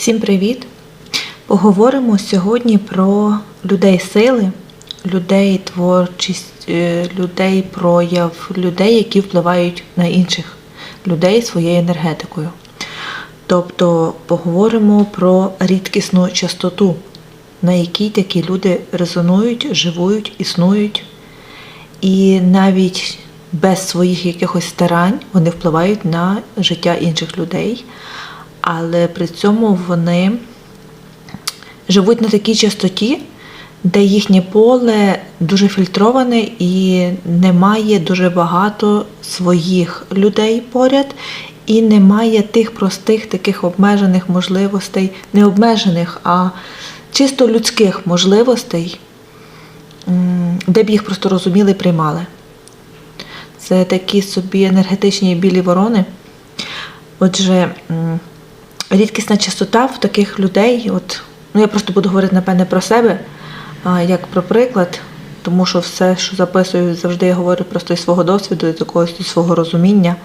Всім привіт! Поговоримо сьогодні про людей сили, людей творчість, е, людей прояв, людей, які впливають на інших людей своєю енергетикою. Тобто поговоримо про рідкісну частоту, на якій такі люди резонують, живуть, існують, і навіть без своїх якихось старань вони впливають на життя інших людей, але при цьому вони живуть на такій частоті, де їхнє поле дуже фільтроване і немає дуже багато своїх людей поряд, і немає тих простих таких обмежених можливостей, не обмежених, а чисто людських можливостей, де б їх просто розуміли і приймали. Це такі собі енергетичні білі ворони. Отже, рідкісна частота в таких людей, от, ну я просто буду говорити, напевне, про себе, а, як про приклад, тому що все, що записую, завжди я говорю просто із свого досвіду, якогось із свого розуміння.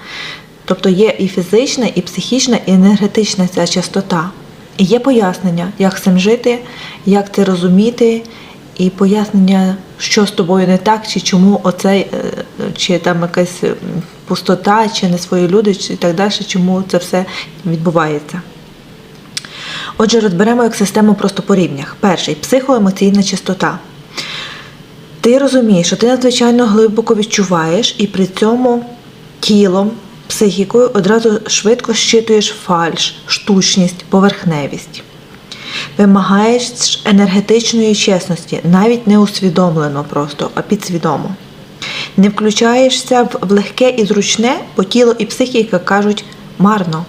Тобто є і фізична, і психічна, і енергетична ця частота. І є пояснення, як з цим жити, як це розуміти, і пояснення, що з тобою не так, чи чому оцей, е, чи там якась пустота, чи не свої люди, чи так далі, чому це все відбувається. Отже, розберемо як систему просто по рівнях. Перший психоемоційна частота. Ти розумієш, що ти надзвичайно глибоко відчуваєш і при цьому тілом, психікою одразу швидко щитуєш фальш, штучність, поверхневість. Вимагаєш енергетичної чесності, навіть не усвідомлено просто, а підсвідомо. Не включаєшся в легке і зручне, бо тіло і психіка кажуть марно.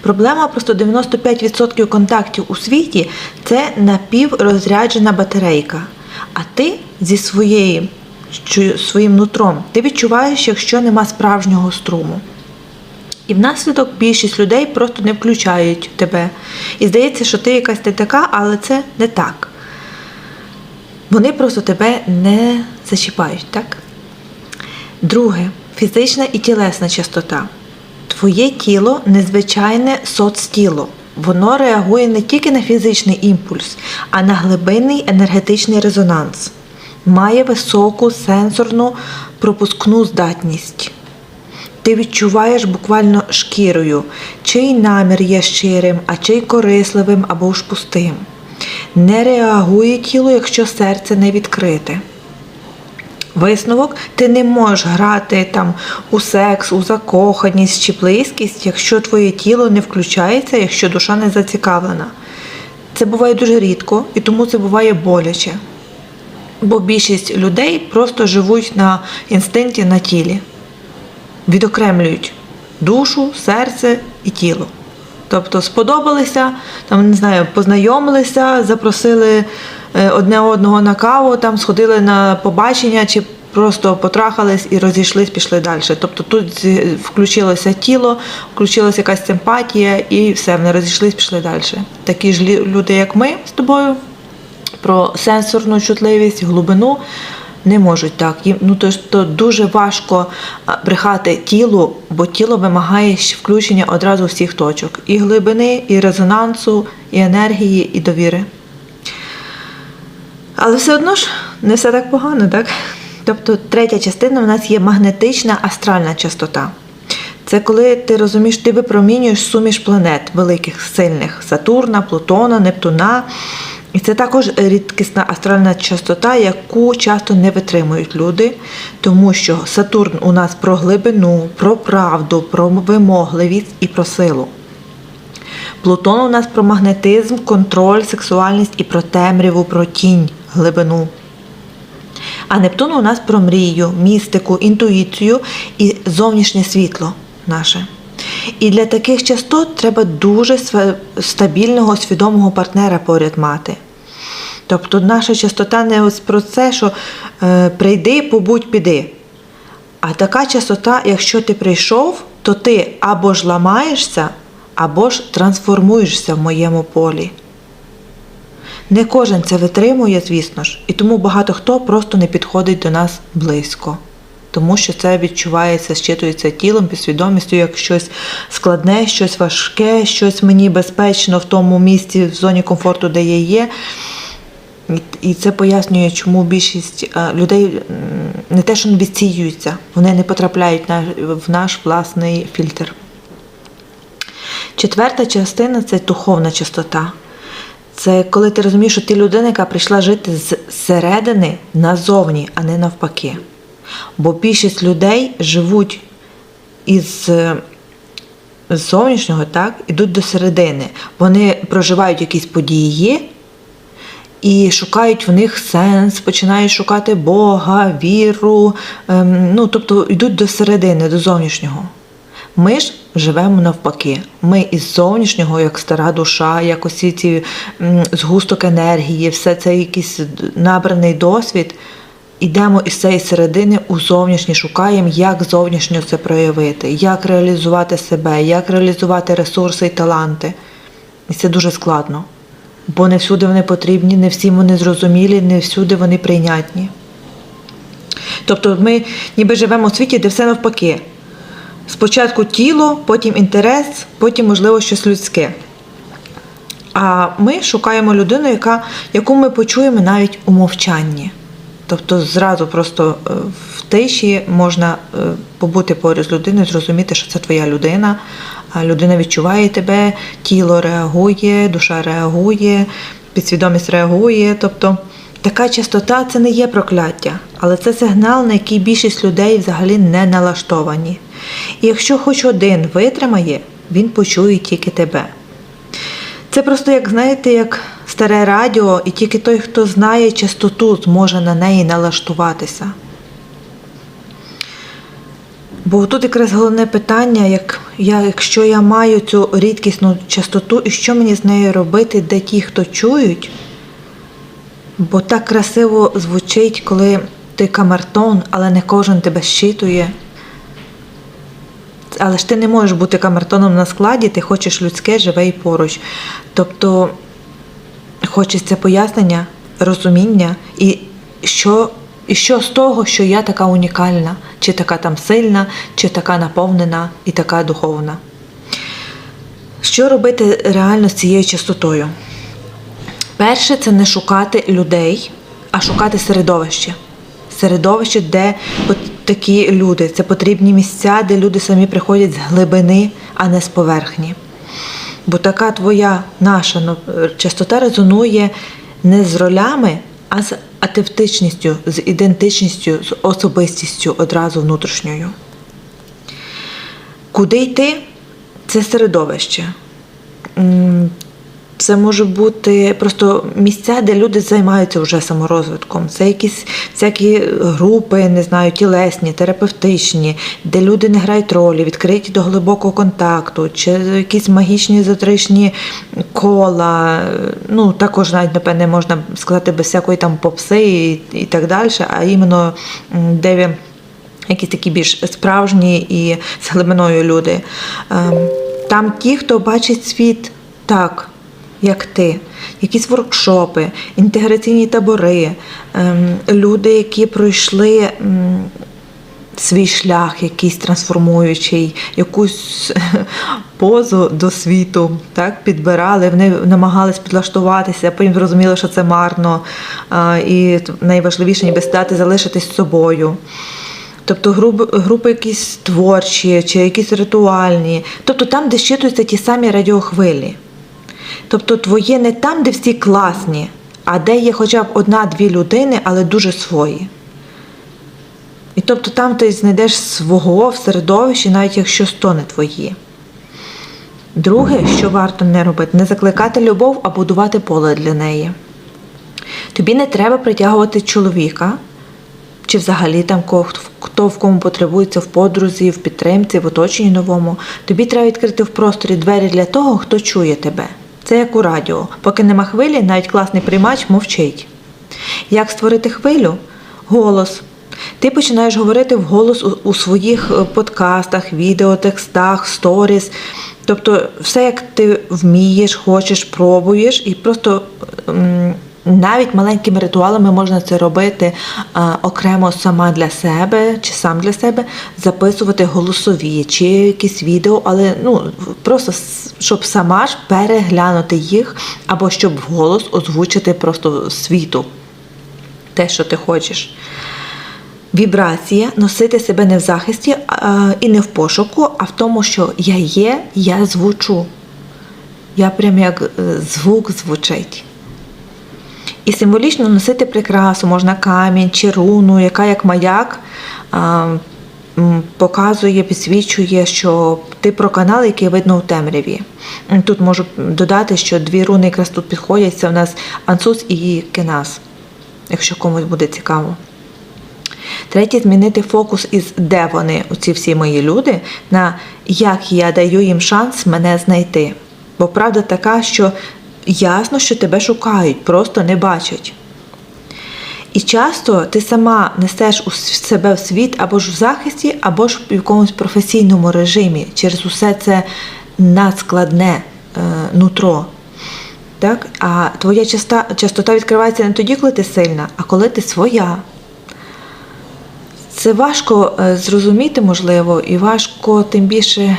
Проблема просто 95% контактів у світі це напіврозряджена батарейка. А ти зі своєю, своїм нутром ти відчуваєш, якщо нема справжнього струму. І внаслідок більшість людей просто не включають тебе. І здається, що ти якась не така, але це не так. Вони просто тебе не зачіпають, так? Друге фізична і тілесна частота. Твоє тіло незвичайне соцтіло. Воно реагує не тільки на фізичний імпульс, а на глибинний енергетичний резонанс. Має високу сенсорну пропускну здатність. Ти відчуваєш буквально шкірою, чий намір є щирим, а чий корисливим або ж пустим. Не реагує тіло, якщо серце не відкрите. Висновок, ти не можеш грати там у секс, у закоханість чи близькість, якщо твоє тіло не включається, якщо душа не зацікавлена. Це буває дуже рідко і тому це буває боляче. Бо більшість людей просто живуть на інстинкті на тілі, відокремлюють душу, серце і тіло. Тобто сподобалися, там не знаю, познайомилися, запросили одне одного на каву, там сходили на побачення чи просто потрахались і розійшлись, пішли далі. Тобто тут включилося тіло, включилася якась симпатія і все, вони розійшлись, пішли далі. Такі ж люди, як ми з тобою, про сенсорну чутливість, глибину не можуть так. Їм ну то, то дуже важко брехати тілу, бо тіло вимагає включення одразу всіх точок: і глибини, і резонансу, і енергії, і довіри. Але все одно ж не все так погано, так? Тобто третя частина в нас є магнетична астральна частота. Це коли ти розумієш, ти випромінюєш суміш планет великих, сильних Сатурна, Плутона, Нептуна. І це також рідкісна астральна частота, яку часто не витримують люди, тому що Сатурн у нас про глибину, про правду, про вимогливість і про силу. Плутон у нас про магнетизм, контроль, сексуальність і про темряву, про тінь, глибину. А Нептун у нас про мрію, містику, інтуїцію і зовнішнє світло наше. І для таких частот треба дуже стабільного, свідомого партнера поряд мати. Тобто наша частота не ось про це, що е, прийди, побудь, піди. А така частота, якщо ти прийшов, то ти або ж ламаєшся, або ж трансформуєшся в моєму полі. Не кожен це витримує, звісно ж, і тому багато хто просто не підходить до нас близько. Тому що це відчувається, щитується тілом, підсвідомістю, як щось складне, щось важке, щось мені безпечно в тому місці, в зоні комфорту, де я є. І- це пояснює, чому більшість е, людей не те, що не відсіюються, вони не потрапляють в наш власний фільтр. Четверта частина це духовна чистота. Це коли ти розумієш, що ти людина, яка прийшла жити зсередини назовні, а не навпаки. Бо більшість людей живуть із е, зовнішнього, так, ідуть до середини. Вони проживають якісь події і шукають в них сенс, починають шукати Бога, віру. ем, ну, тобто йдуть до середини, до зовнішнього. Ми ж живемо навпаки. Ми із зовнішнього, як стара душа, як усі ці згусток енергії, все це якийсь набраний досвід. Ідемо із цієї середини у зовнішнє, шукаємо, як зовнішньо це проявити, як реалізувати себе, як реалізувати ресурси і таланти. І це дуже складно. Бо не всюди вони потрібні, не всім вони зрозумілі, не всюди вони прийнятні. Тобто ми ніби живемо у світі, де все навпаки. Спочатку тіло, потім інтерес, потім, можливо, щось людське. А ми шукаємо людину, яка, яку ми почуємо навіть у мовчанні. Тобто зразу просто е, в тиші можна е, побути поряд з людиною, зрозуміти, що це твоя людина. Людина відчуває тебе, тіло реагує, душа реагує, підсвідомість реагує. Тобто така частота це не є прокляття, але це сигнал, на який більшість людей взагалі не налаштовані. І якщо хоч один витримає, він почує тільки тебе. Це просто, як знаєте, як старе радіо, і тільки той, хто знає частоту, зможе на неї налаштуватися. Бо тут якраз головне питання, як я, якщо я маю цю рідкісну частоту, і що мені з нею робити, де ті, хто чують. Бо так красиво звучить, коли ти камертон, але не кожен тебе щитує. Але ж ти не можеш бути камертоном на складі, ти хочеш людське, живе і поруч. Тобто хочеться пояснення, розуміння, і що, і що з того, що я така унікальна, чи така там сильна, чи така наповнена і така духовна. Що робити реально з цією частотою? Перше, це не шукати людей, а шукати середовище. Середовище, де такі люди. Це потрібні місця, де люди самі приходять з глибини, а не з поверхні. Бо така твоя наша ну, частота резонує не з ролями, а з атевтичністю, з ідентичністю, з особистістю одразу внутрішньою. Куди йти? Це середовище. Це може бути просто місця, де люди займаються вже саморозвитком. Це якісь всякі групи, не знаю, тілесні, терапевтичні, де люди не грають ролі, відкриті до глибокого контакту, чи якісь магічні затришні кола. Ну, також навіть, напевне, можна сказати, без всякої там попси і, і так далі, а іменно де ви якісь такі більш справжні і з глибиною люди. Ем, Там ті, хто бачить світ так, як ти, якісь воркшопи, інтеграційні табори, ем, люди, які пройшли. Свій шлях, якийсь трансформуючий, якусь позу до світу, так підбирали, вони намагались підлаштуватися, потім зрозуміли, що це марно. І найважливіше ніби стати залишитись собою. Тобто групи якісь творчі чи якісь ритуальні. Тобто там, де щитуються ті самі радіохвилі. Тобто твоє не там, де всі класні, а де є хоча б одна-дві людини, але дуже свої. І тобто там ти знайдеш свого в середовищі, навіть якщо сто не твої. Друге, що варто не робити, не закликати любов, а будувати поле для неї. Тобі не треба притягувати чоловіка, чи взагалі там хто в кому потребується в подрузі, в підтримці, в оточенні новому. Тобі треба відкрити в просторі двері для того, хто чує тебе. Це як у радіо. Поки нема хвилі, навіть класний приймач мовчить. Як створити хвилю? Голос. Ти починаєш говорити вголос у, своїх е, подкастах, відео, текстах, сторіс. Тобто, все, як ти вмієш, хочеш, пробуєш, і просто навіть маленькими ритуалами можна це робити окремо сама для себе чи сам для себе, записувати голосові чи якісь відео, але ну просто щоб сама ж переглянути їх, або щоб вголос озвучити просто світу те, що ти хочеш. Вібрація носити себе не в захисті і не в пошуку, а в тому, що я є, я звучу. Я прям як е, звук звучить. І символічно носити прикрасу, можна камінь чи руну, яка як маяк показує, підсвічує, що ти про канал, який видно у темряві. Тут можу додати, що дві руни якраз тут підходять. Це в нас ансус і кенас, якщо комусь буде цікаво. Третє змінити фокус із де вони, ці всі мої люди, на як я даю їм шанс мене знайти. Бо правда така, що ясно, що тебе шукають, просто не бачать. І часто ти сама несеш у себе в світ або ж в захисті, або ж в якомусь професійному режимі через усе це надскладне е, нутро. Так? А твоя частота, частота відкривається не тоді, коли ти сильна, а коли ти своя. Це важко е, зрозуміти, можливо, і важко тим більше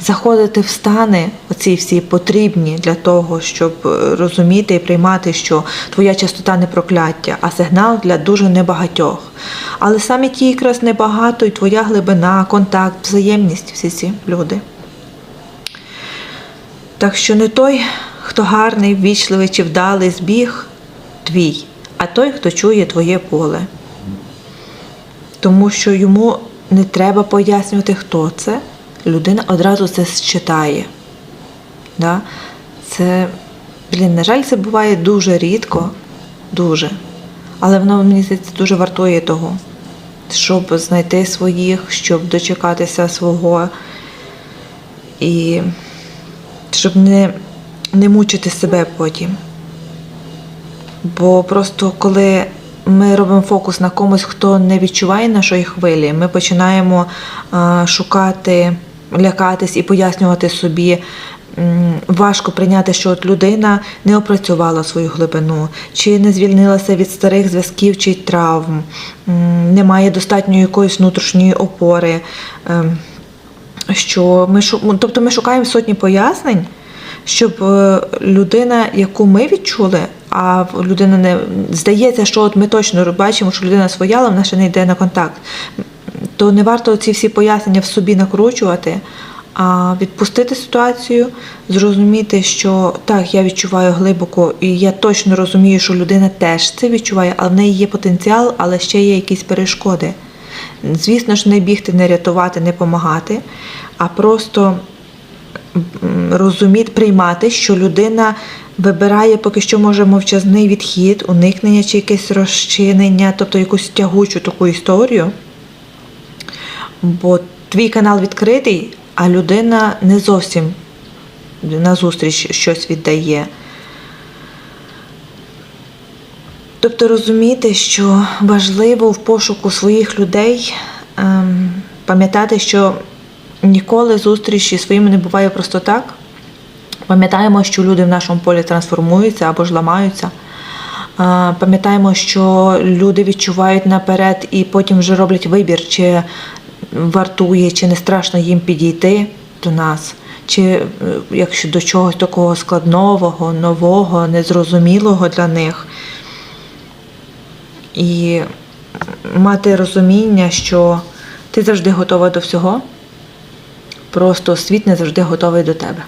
заходити в стани, оці всі потрібні для того, щоб е, розуміти і приймати, що твоя частота не прокляття, а сигнал для дуже небагатьох. Але саме ті якраз небагато, і твоя глибина, контакт, взаємність, всі ці люди. Так що не той, хто гарний, ввічливий чи вдалий збіг твій, а той, хто чує твоє поле тому що йому не треба пояснювати, хто це. Людина одразу це считає. Да? Це, блін, на жаль, це буває дуже рідко, дуже. Але воно мені здається дуже вартує того, щоб знайти своїх, щоб дочекатися свого і щоб не, не мучити себе потім. Бо просто коли ми робимо фокус на комусь, хто не відчуває нашої хвилі, ми починаємо а, шукати, лякатись і пояснювати собі. Важко прийняти, що от людина не опрацювала свою глибину, чи не звільнилася від старих зв'язків чи травм, не має достатньої якоїсь внутрішньої опори. ем, Що ми, ну, тобто ми шукаємо сотні пояснень, щоб е, людина, яку ми відчули, а людина не здається, що от ми точно бачимо, що людина своя, але вона ще не йде на контакт. То не варто ці всі пояснення в собі накручувати, а відпустити ситуацію, зрозуміти, що так, я відчуваю глибоко, і я точно розумію, що людина теж це відчуває, але в неї є потенціал, але ще є якісь перешкоди. Звісно ж, не бігти, не рятувати, не допомагати, а просто розуміти, приймати, що людина вибирає поки що може мовчазний відхід, уникнення чи якесь розчинення, тобто якусь тягучу таку історію. Бо твій канал відкритий, а людина не зовсім назустріч щось віддає. Тобто розуміти, що важливо в пошуку своїх людей ем, пам'ятати, що ніколи зустрічі зі своїми не буває просто так. Пам'ятаємо, що люди в нашому полі трансформуються або ж ламаються. Пам'ятаємо, що люди відчувають наперед і потім вже роблять вибір, чи вартує, чи не страшно їм підійти до нас, чи е, якщо до чогось такого складнового, нового, незрозумілого для них. І мати розуміння, що ти завжди готова до всього, просто світ не завжди готовий до тебе.